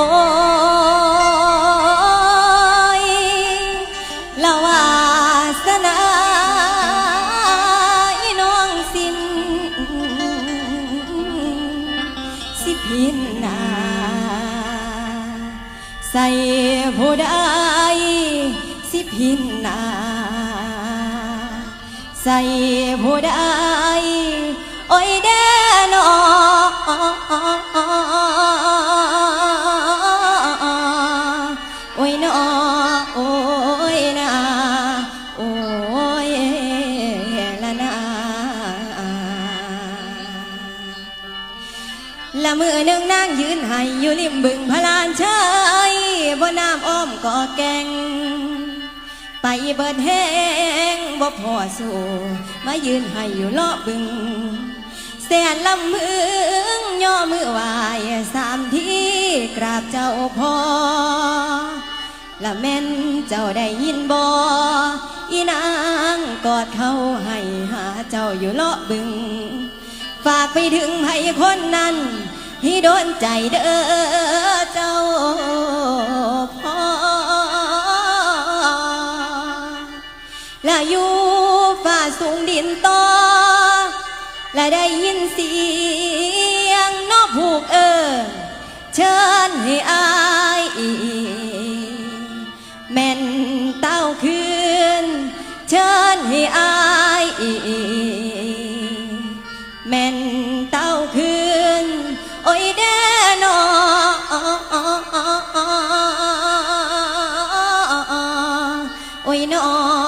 อยละวาสนาอีน้องสินสิพินนาใส่ผู้ใดสิพินนาใส่ผู้ใดโอ้ยแด้อนอ ริมบึงพลานเชายบ่น้ำอ้อมก่อแกง ไปเบิดแห้งบ่พอสู่มายืนให้อยู่เลาะบึง แสนลำมืองย่อมือวายสามที่กราบเจ้าพอละแม่นเจ้าได้ยินบ่อีนางกอดเขาให้หาเจ้าอยู่เลาะบึง ฝากไปถึงให้คนนั้น ให้โดนใจเด้อเจ้าพ่อและอยู่ฝ่าสูงดินต่อและได้ยินเสียงนอกผูกเอิญเชิญให้อายแม่นเต้าคืน เชิญให้อาย on.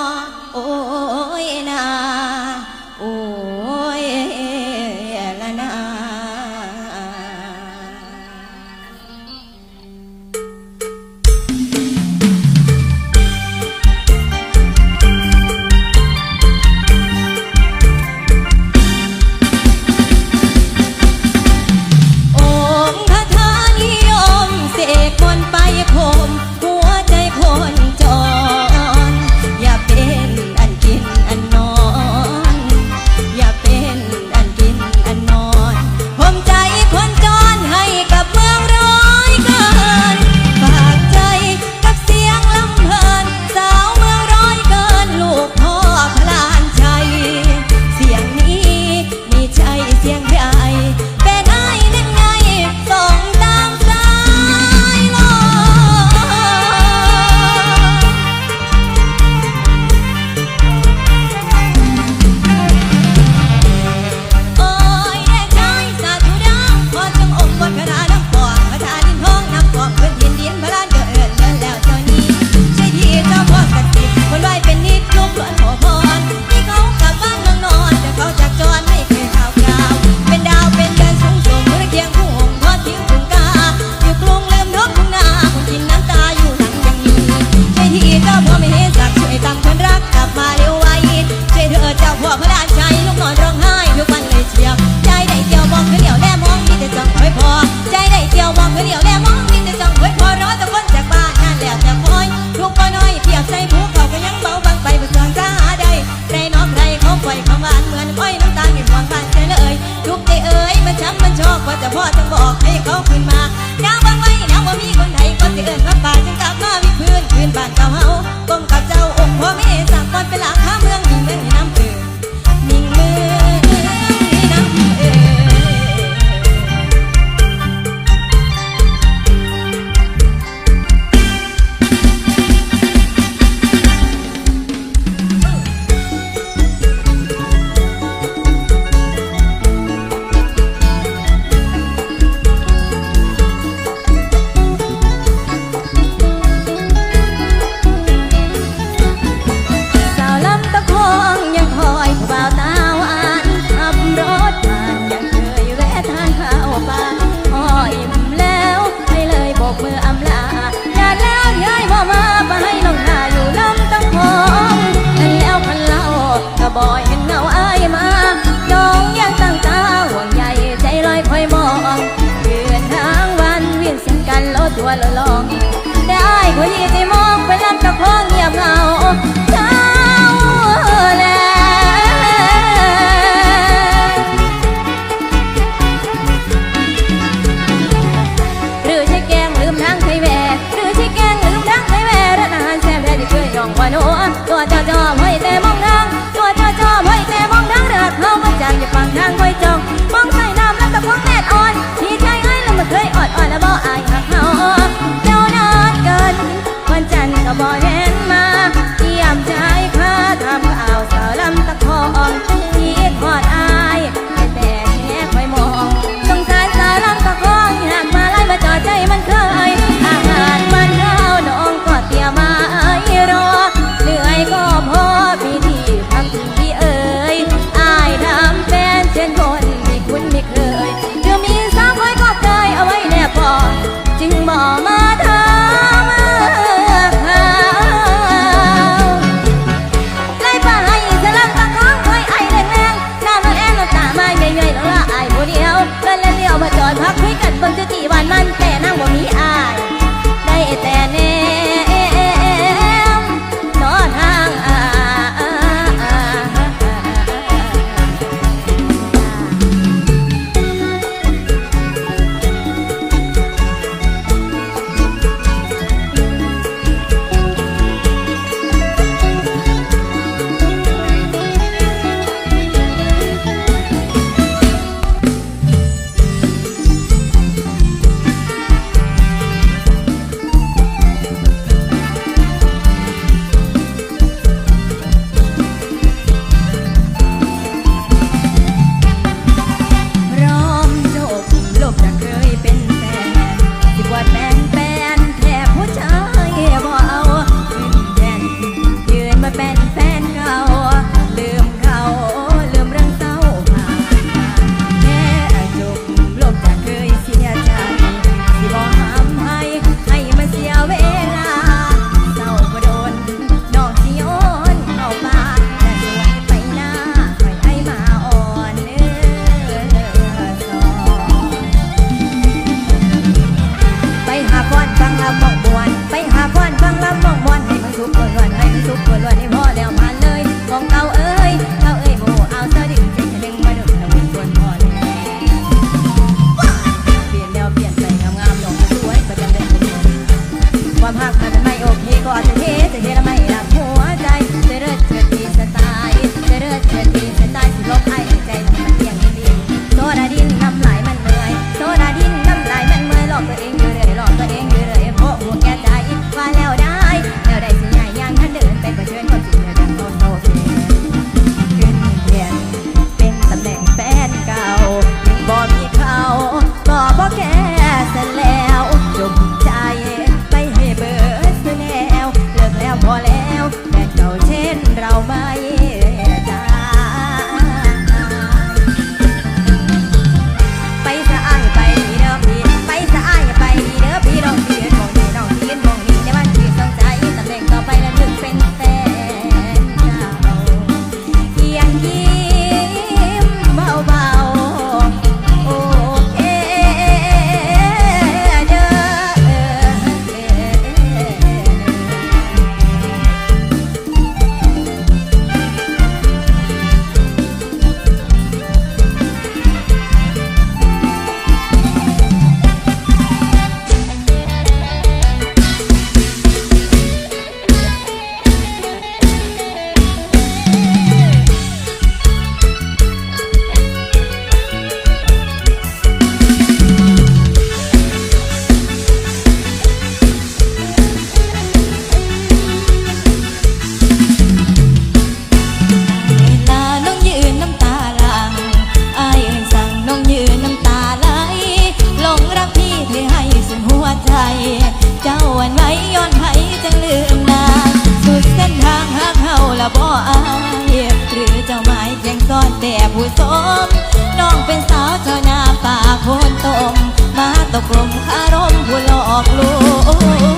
กลมคารมผัวหลอกลวง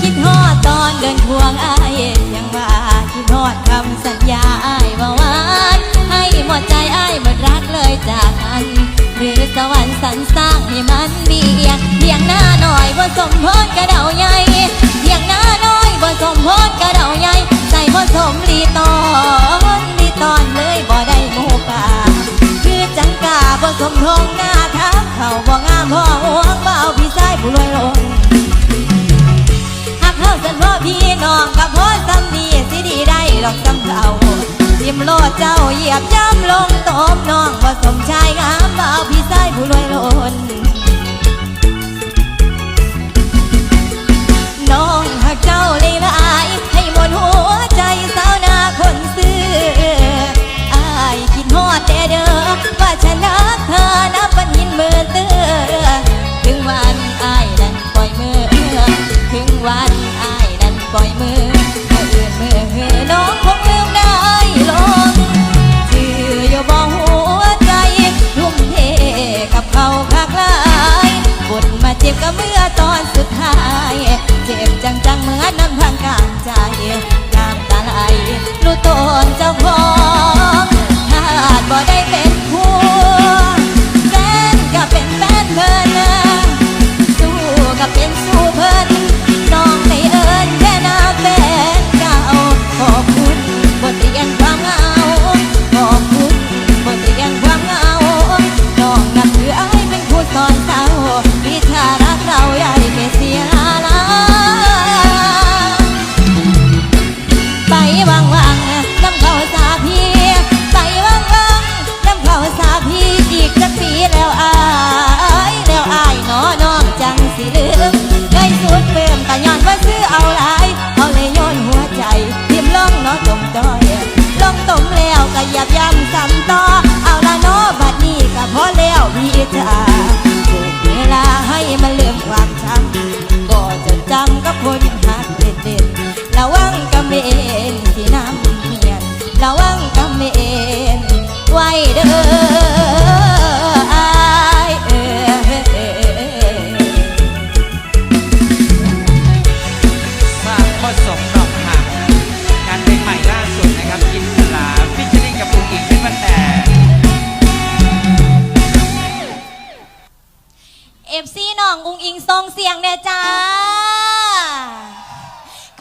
คิดฮอดตอนเดินทวงอายยังว่าคิดฮอดคำสัญญาอายว่าวานให้หมดใจอายหมดรักเลยจากกันหรือสวรรค์สรรสร้างให้มันเบียงเบียงหน้าหน่อยว่าสมพรกระเดาใหญ่เบียงหน้าน้อยว่าสมพรกระเดาใหญ่ใส่พผสมลีตอ ทิมโลดเจ้าเหยียบย่ำลงตบน้องว่าสมชายงามบ่าวพี่ชายผู้รวยล้นน้องหากเจ้าเลยละอายให้หมดหัวใจสา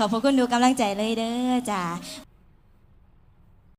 ขอบพระคุณดูกำลังใจเลยเด้อจ้า